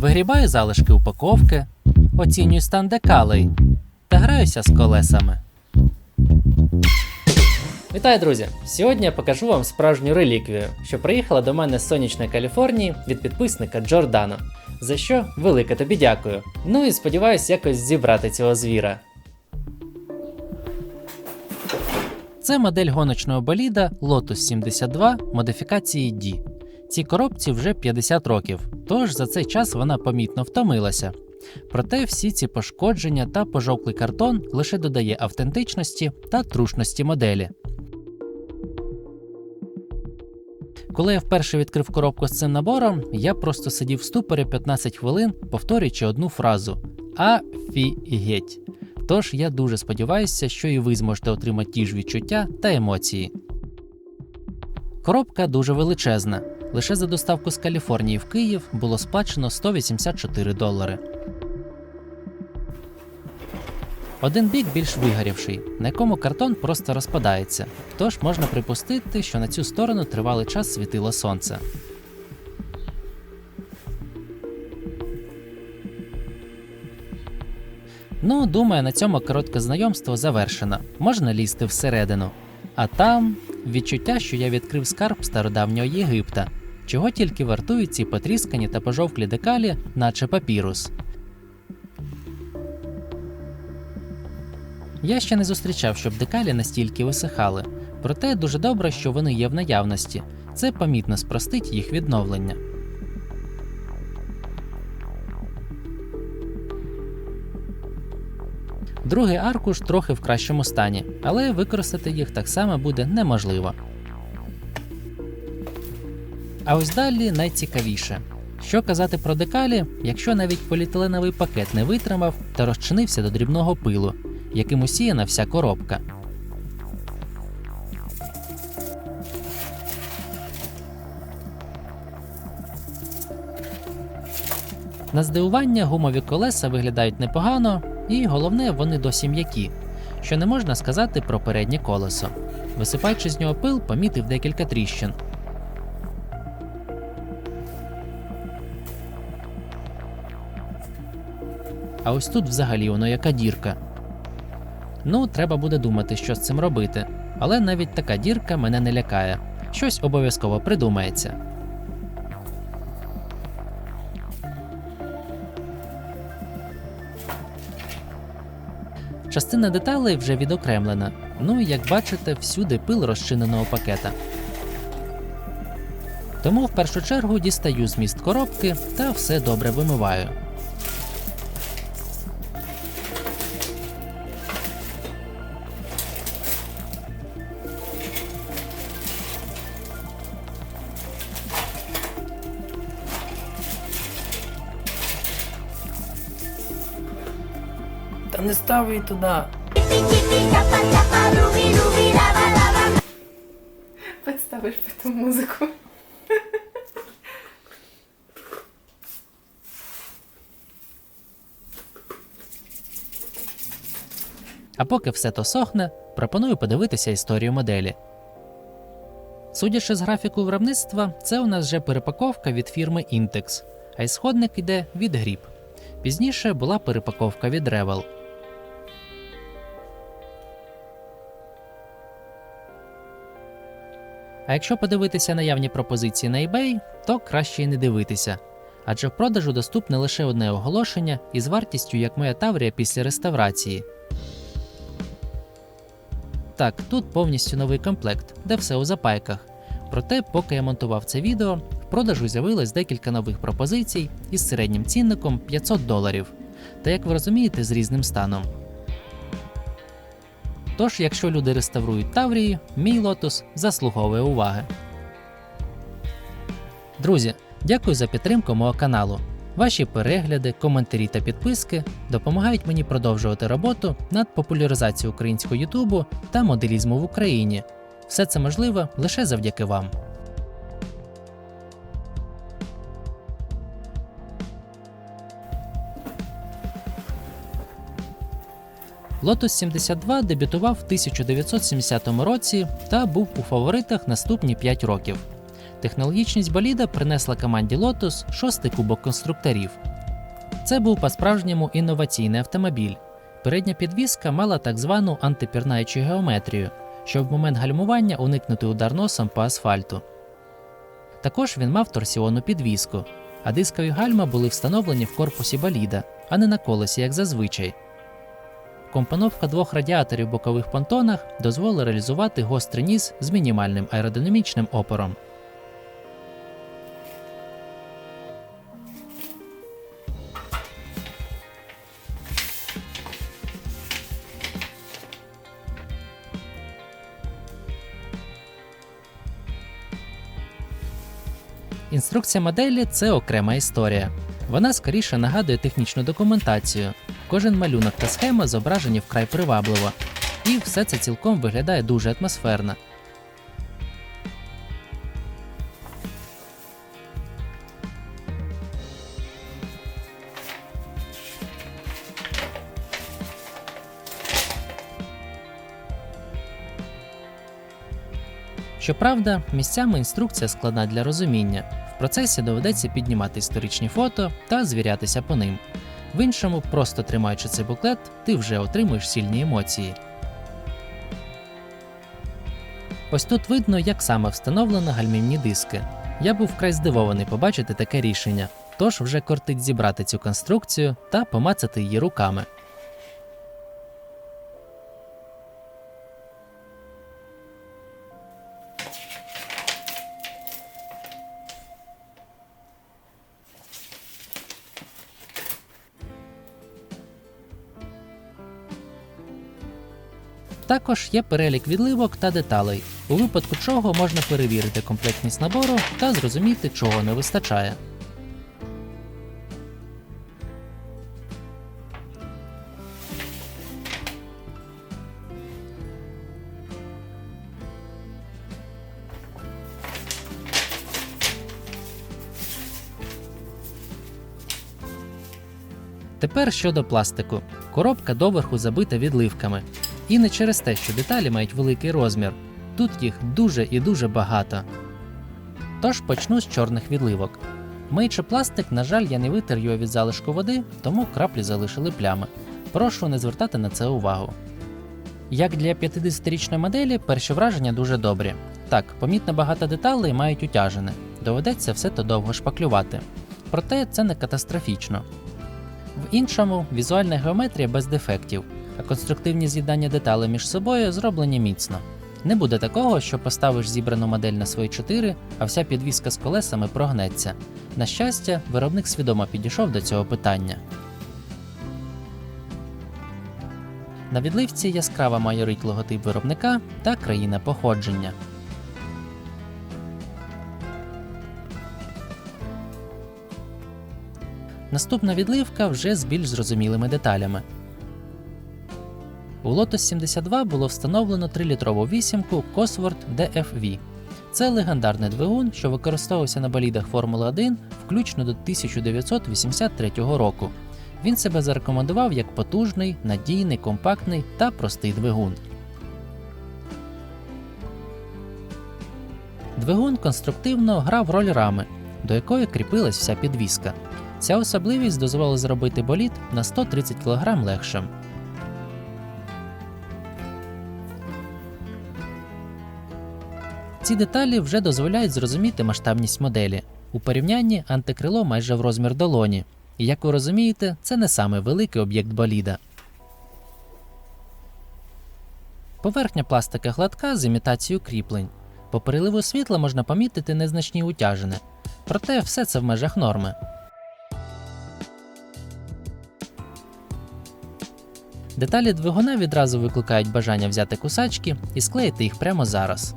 Вигрібаю залишки упаковки, оцінюю стан декалей та граюся з колесами. Вітаю, друзі! Сьогодні я покажу вам справжню реліквію, що приїхала до мене з сонячної Каліфорнії від підписника Джордано. За що велике тобі дякую. Ну і сподіваюсь якось зібрати цього звіра. Це модель гоночного боліда Lotus 72 модифікації D. Цій коробці вже 50 років, тож за цей час вона помітно втомилася. Проте всі ці пошкодження та пожовклий картон лише додає автентичності та трушності моделі. Коли я вперше відкрив коробку з цим набором, я просто сидів в ступорі 15 хвилин, повторюючи одну фразу Афігеть. Тож я дуже сподіваюся, що і ви зможете отримати ті ж відчуття та емоції. Коробка дуже величезна. Лише за доставку з Каліфорнії в Київ було сплачено 184 долари. Один бік більш вигорівший, на якому картон просто розпадається, тож можна припустити, що на цю сторону тривалий час світило сонце. Ну, думаю, на цьому коротке знайомство завершено. Можна лізти всередину. А там відчуття, що я відкрив скарб стародавнього Єгипта, чого тільки вартують ці потріскані та пожовклі декалі, наче папірус. Я ще не зустрічав, щоб декалі настільки висихали, проте дуже добре, що вони є в наявності. Це помітно спростить їх відновлення. Другий аркуш трохи в кращому стані, але використати їх так само буде неможливо. А ось далі найцікавіше. Що казати про декалі, якщо навіть поліетиленовий пакет не витримав та розчинився до дрібного пилу, яким усіяна вся коробка. На здивування гумові колеса виглядають непогано, і головне, вони досі м'які, що не можна сказати про переднє колесо. Висипаючи з нього пил, помітив декілька тріщин. А ось тут взагалі воно яка дірка. Ну, треба буде думати, що з цим робити. Але навіть така дірка мене не лякає. Щось обов'язково придумається. Частина деталей вже відокремлена. Ну і як бачите, всюди пил розчиненого пакета. Тому в першу чергу дістаю зміст коробки та все добре вимиваю. Став її туди. Подставишь музыку. А поки все то сохне, пропоную подивитися історію моделі. Судячи з графіку виробництва, це у нас вже перепаковка від фірми Intex, а ісходник йде від Grip. Пізніше була перепаковка від Revel. А якщо подивитися наявні пропозиції на eBay, то краще й не дивитися. Адже в продажу доступне лише одне оголошення із вартістю як моя Таврія після реставрації. Так, тут повністю новий комплект, де все у запайках. Проте, поки я монтував це відео, в продажу з'явилось декілька нових пропозицій із середнім цінником 500 доларів. Та як ви розумієте, з різним станом. Тож, якщо люди реставрують Таврії, мій лотос заслуговує уваги. Друзі, дякую за підтримку мого каналу. Ваші перегляди, коментарі та підписки допомагають мені продовжувати роботу над популяризацією українського Ютубу та моделізму в Україні. Все це можливо лише завдяки вам. Lotus 72 дебютував в 1970 році та був у фаворитах наступні 5 років. Технологічність боліда принесла команді Lotus шостий кубок конструкторів. Це був по-справжньому інноваційний автомобіль. Передня підвізка мала так звану антипірнаючу геометрію, щоб в момент гальмування уникнути удар носом по асфальту. Також він мав торсіонну підвізку, а дискові гальма були встановлені в корпусі боліда, а не на колесі, як зазвичай. Компоновка двох радіаторів в бокових понтонах дозволила реалізувати гострий ніс з мінімальним аеродинамічним опором. Інструкція моделі це окрема історія. Вона скоріше нагадує технічну документацію. Кожен малюнок та схема зображені вкрай привабливо, і все це цілком виглядає дуже атмосферно. Щоправда, місцями інструкція складна для розуміння. Процесі доведеться піднімати історичні фото та звірятися по ним. В іншому, просто тримаючи цей буклет, ти вже отримуєш сильні емоції. Ось тут видно, як саме встановлено гальмівні диски. Я був вкрай здивований побачити таке рішення, тож вже кортить зібрати цю конструкцію та помацати її руками. Також є перелік відливок та деталей, у випадку чого можна перевірити комплектність набору та зрозуміти, чого не вистачає. Тепер щодо пластику. Коробка доверху забита відливками. І не через те, що деталі мають великий розмір. Тут їх дуже і дуже багато. Тож почну з чорних відливок. Миючи пластик, на жаль, я не витер його від залишку води, тому краплі залишили плями. Прошу не звертати на це увагу. Як для 50-річної моделі, перші враження дуже добрі. Так, помітно багато деталей мають утяжене, доведеться все то довго шпаклювати. Проте це не катастрофічно. В іншому візуальна геометрія без дефектів, а конструктивні з'єднання деталей між собою зроблені міцно. Не буде такого, що поставиш зібрану модель на свої 4, а вся підвіска з колесами прогнеться. На щастя, виробник свідомо підійшов до цього питання. На відливці яскраво майорить логотип виробника та країна походження. Наступна відливка вже з більш зрозумілими деталями. У Lotus 72 було встановлено 3-літрову вісімку Cosworth DFV. Це легендарний двигун, що використовувався на болідах Формули 1 включно до 1983 року. Він себе зарекомендував як потужний, надійний, компактний та простий двигун. Двигун конструктивно грав роль рами, до якої кріпилась вся підвіска. Ця особливість дозволила зробити болід на 130 кг легшим. Ці деталі вже дозволяють зрозуміти масштабність моделі. У порівнянні антикрило майже в розмір долоні. І як ви розумієте, це не саме великий об'єкт боліда. Поверхня пластика гладка з імітацією кріплень. По переливу світла можна помітити незначні утяжини. Проте все це в межах норми. Деталі двигуна відразу викликають бажання взяти кусачки і склеїти їх прямо зараз.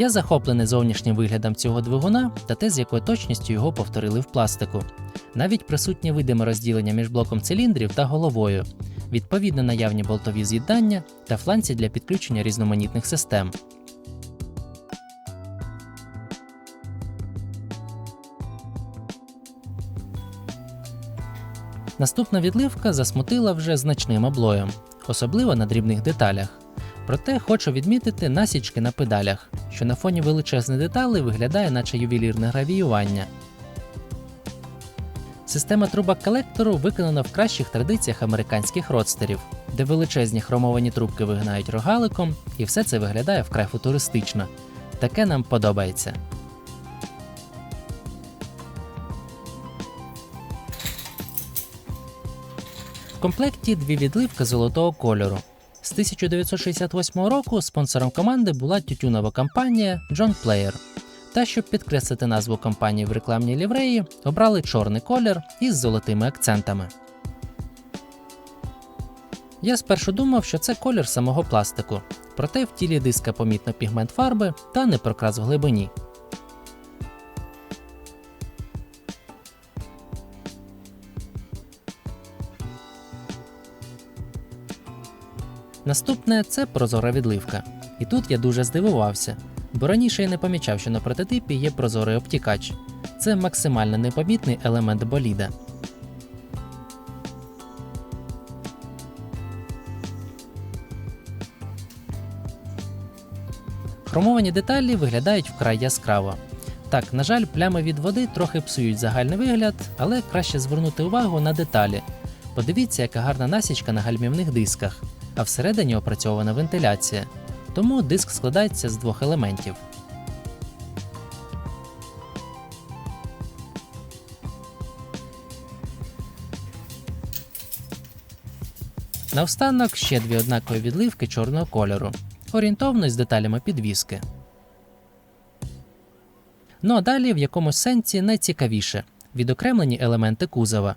Я захоплений зовнішнім виглядом цього двигуна та те, з якою точністю його повторили в пластику. Навіть присутнє видиме розділення між блоком циліндрів та головою, відповідно наявні болтові з'єднання та фланці для підключення різноманітних систем. Наступна відливка засмутила вже значним облоєм, особливо на дрібних деталях. Проте хочу відмітити насічки на педалях, що на фоні величезних деталей виглядає наче ювелірне гравіювання. Система трубок колектору виконана в кращих традиціях американських родстерів, де величезні хромовані трубки вигинають рогаликом, і все це виглядає вкрай футуристично. Таке нам подобається. В комплекті дві відливки золотого кольору. З 1968 року спонсором команди була тютюнова компанія John Player. Та щоб підкреслити назву компанії в рекламній лівреї, обрали чорний колір із золотими акцентами. Я спершу думав, що це колір самого пластику, проте в тілі диска помітно пігмент фарби та не прокрас в глибині. Наступне це прозора відливка. І тут я дуже здивувався, бо раніше я не помічав, що на прототипі є прозорий обтікач. Це максимально непомітний елемент боліда. Хромовані деталі виглядають вкрай яскраво. Так, на жаль, плями від води трохи псують загальний вигляд, але краще звернути увагу на деталі. Подивіться, яка гарна насічка на гальмівних дисках, а всередині опрацьована вентиляція. Тому диск складається з двох елементів. Наостанок ще дві однакові відливки чорного кольору, орієнтовно з деталями підвіски. Ну а далі в якомусь сенсі найцікавіше відокремлені елементи кузова.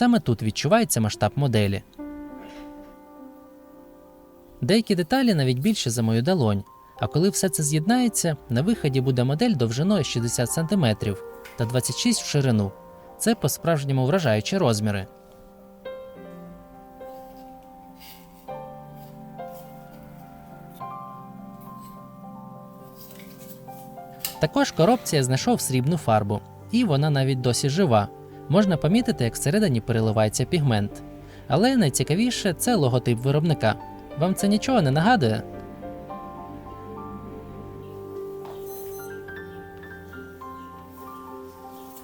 Саме тут відчувається масштаб моделі. Деякі деталі навіть більше за мою долонь, а коли все це з'єднається, на виході буде модель довжиною 60 см та 26 в ширину. Це по-справжньому вражаючі розміри. Також коробці я знайшов срібну фарбу, і вона навіть досі жива. Можна помітити, як всередині переливається пігмент. Але найцікавіше це логотип виробника. Вам це нічого не нагадує?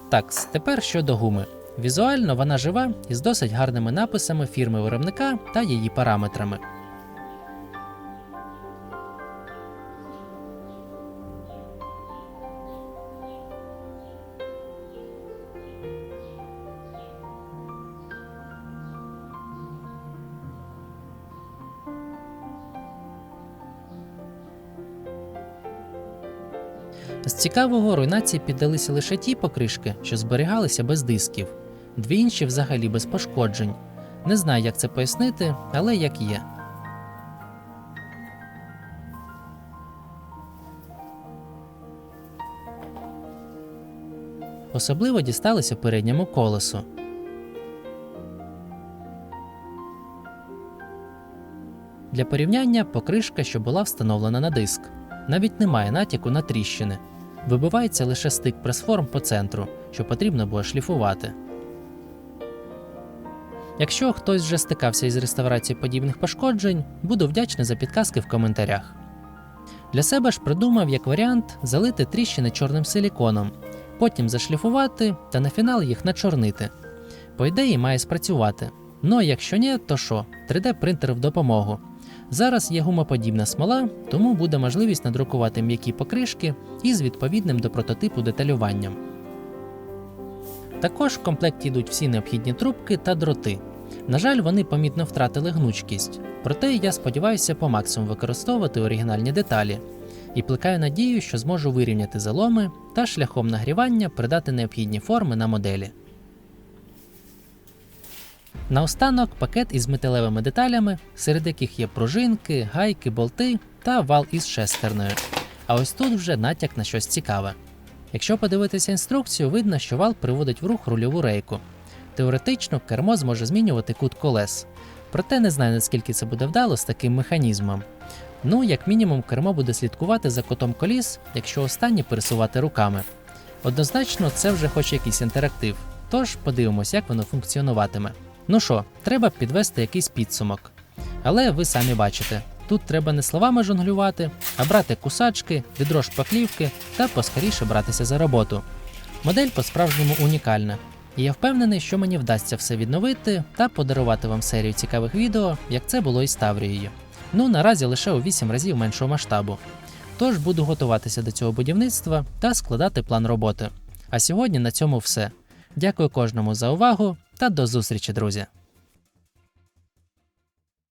Так, тепер щодо гуми. Візуально вона жива і з досить гарними написами фірми виробника та її параметрами. З цікавого руйнації піддалися лише ті покришки, що зберігалися без дисків, дві інші взагалі без пошкоджень. Не знаю, як це пояснити, але як є. Особливо дісталися передньому колесу. Для порівняння покришка, що була встановлена на диск. Навіть немає натяку на тріщини. Вибивається лише стик пресформ по центру, що потрібно було шліфувати. Якщо хтось вже стикався із реставрацією подібних пошкоджень, буду вдячний за підказки в коментарях. Для себе ж придумав як варіант залити тріщини чорним силіконом, потім зашліфувати та на фінал їх начорнити. По ідеї має спрацювати. Ну а якщо ні, то що? 3D-принтер в допомогу. Зараз є гумоподібна смола, тому буде можливість надрукувати м'які покришки із відповідним до прототипу деталюванням. Також в комплекті йдуть всі необхідні трубки та дроти. На жаль, вони помітно втратили гнучкість, проте я сподіваюся по максимуму використовувати оригінальні деталі і плекаю надію, що зможу вирівняти заломи та шляхом нагрівання придати необхідні форми на моделі. Наостанок пакет із металевими деталями, серед яких є пружинки, гайки, болти та вал із шестерною. А ось тут вже натяк на щось цікаве. Якщо подивитися інструкцію, видно, що вал приводить в рух рульову рейку. Теоретично кермо зможе змінювати кут колес. Проте не знаю, наскільки це буде вдало з таким механізмом. Ну, як мінімум, кермо буде слідкувати за котом коліс, якщо останні пересувати руками. Однозначно, це вже хоч якийсь інтерактив, тож подивимось, як воно функціонуватиме. Ну що, треба підвести якийсь підсумок. Але ви самі бачите, тут треба не словами жонглювати, а брати кусачки, відро шпаклівки та поскоріше братися за роботу. Модель по-справжньому унікальна, і я впевнений, що мені вдасться все відновити та подарувати вам серію цікавих відео, як це було із Таврією. Ну наразі лише у 8 разів меншого масштабу. Тож буду готуватися до цього будівництва та складати план роботи. А сьогодні на цьому все. Дякую кожному за увагу та до зустрічі, друзі!